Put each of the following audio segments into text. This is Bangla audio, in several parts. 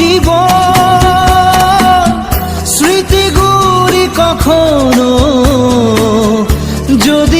জীবন স্মৃতিগুলি কখনো যদি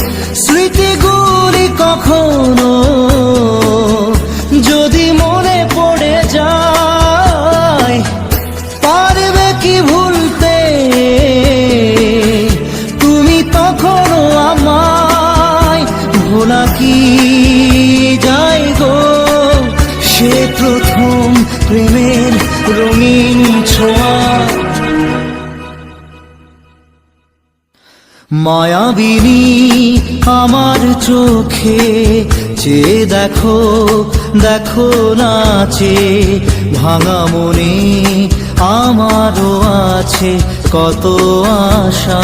সে প্রথম প্রেমের রঙিন ছোঁয়া। মায়াবিনী আমার চোখে চেয়ে দেখো দেখো নাচে, ভাঙা মনে আমারও আছে কত আশা।